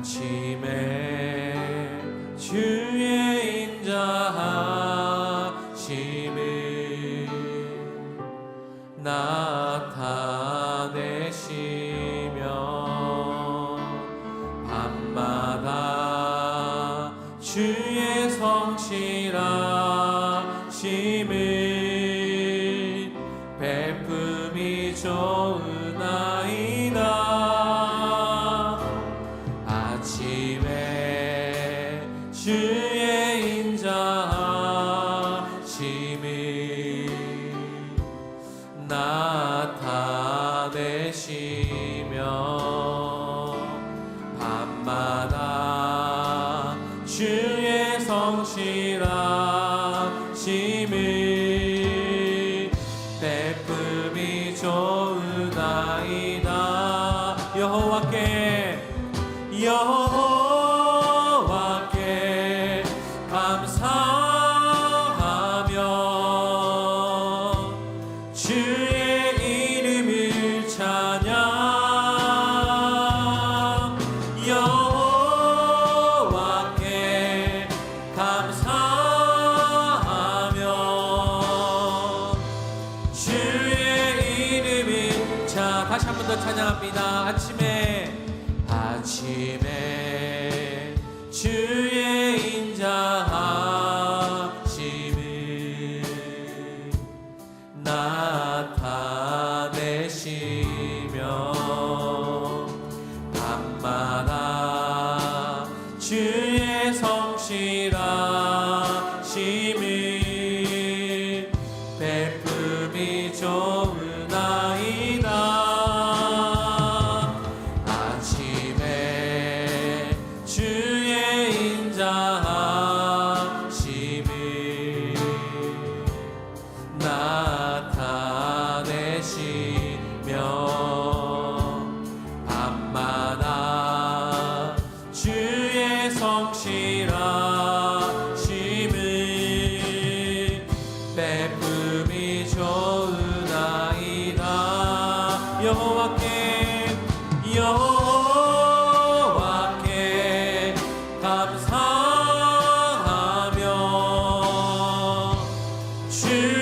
아침에 주의 인자하심을 나타내시며 밤마다 주의 성실하심을 성실하심을 찬양합니다. 아침에 아침에 주의 인자하심을 나타내시며 밤마다 주 되시며 밤마다 주의 성실하심을 베품이 좋으나이다. 여호와께 여호와께 감사하며 주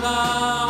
nada.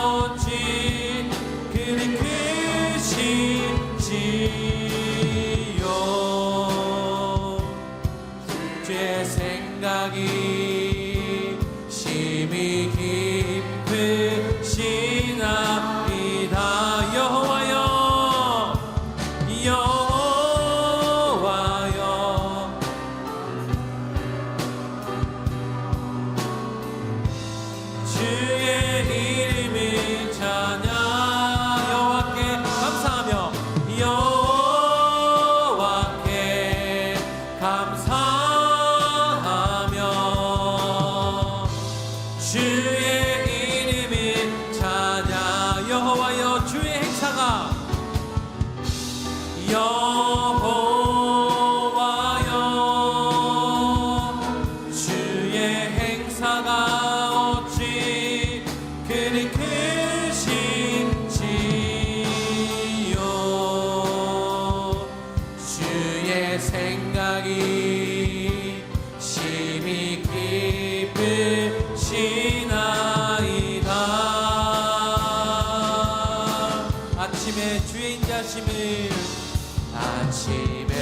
인자심을 아침에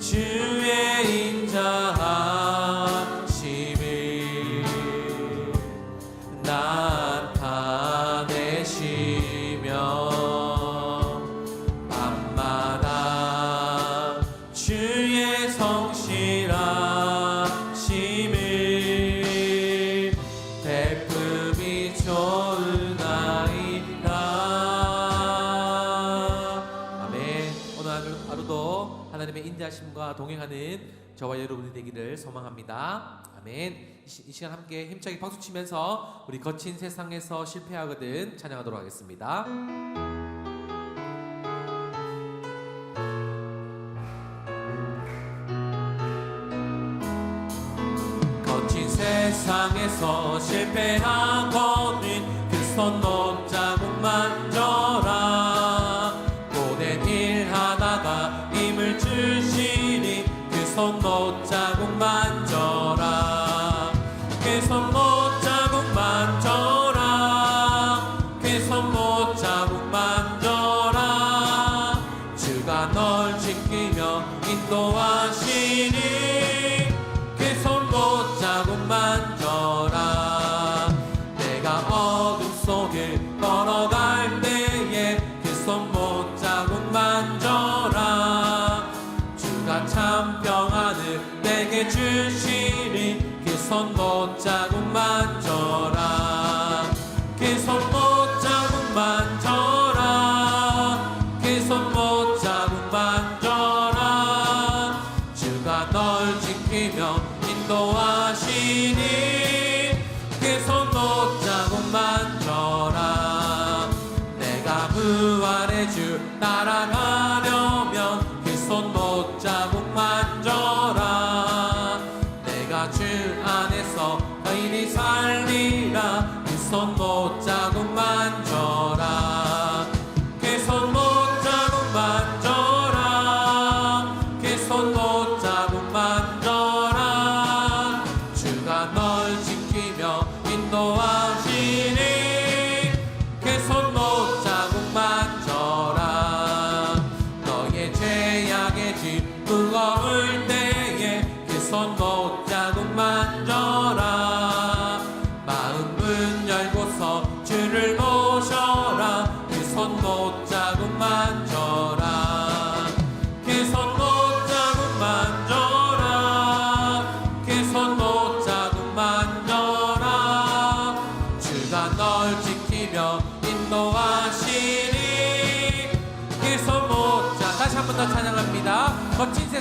주의 인자하심을 나타내시며 밤마다 주의 성실하심을 대품이 좋은 날 하심과 동행하는 저와 여러분이 되기를 소망합니다. 아멘. 이 시간 함께 힘차게 박수 치면서 우리 거친 세상에서 실패하거든 찬양하도록 하겠습니다. 거친 세상에서 실패하거든 그손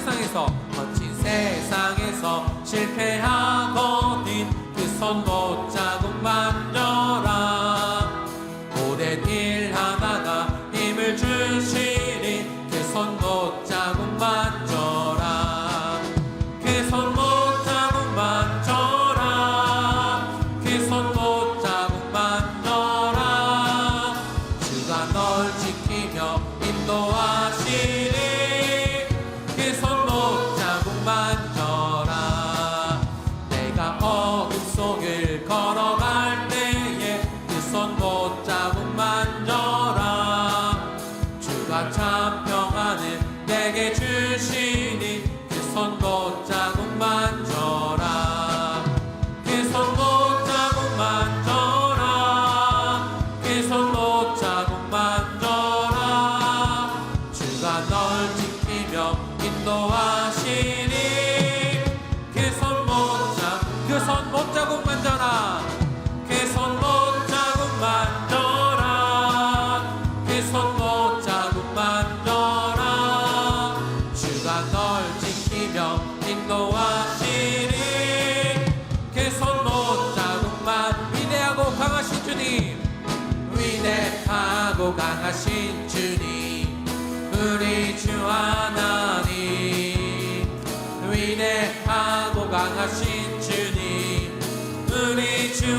세상에서 거친 세상에서 실패하거든 그 손 못 자국 만져라 인도하시니 그 손 못자국 그손 못자국 만져라 그 손 못자국 만져라 그 손 못자국 만져라 주가 널 지키며 인도하시니 그 손 못자국만 위대하고 강하신 주님. 위대하고 강하신 주님. 우리 주하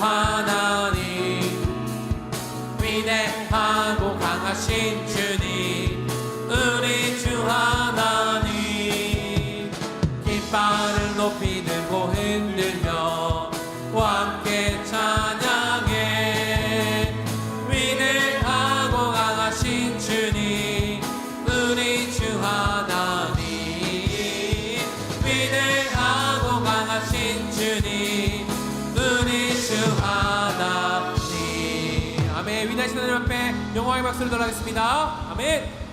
하나님. 위대하고 강하신 주. 위대하신 하나님 앞에 영광의 박수를 전하겠습니다. 아멘.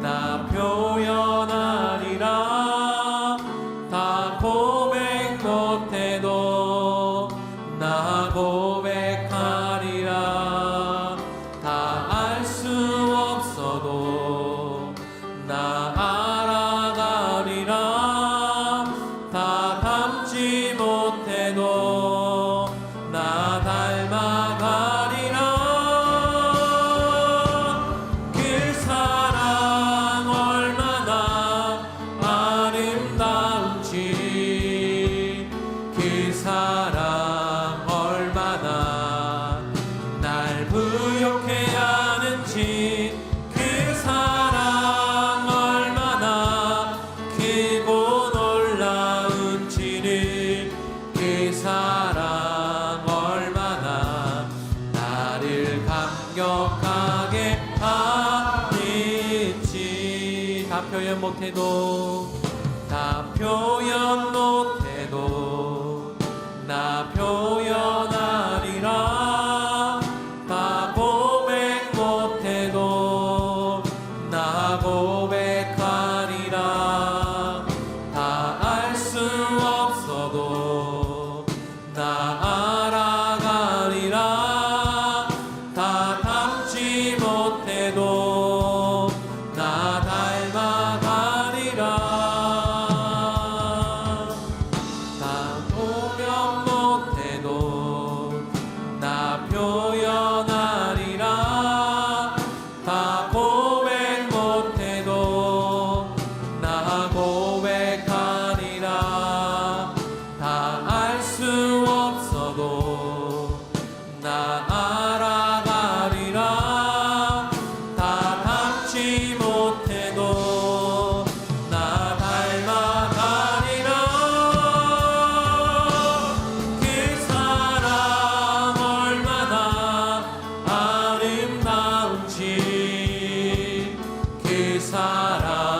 나 표현한 못해도 다 표현 못해도 나 표현하리라 다 고백 못해도 나 고백하리라. 다 알 수 없어도 나 sarà.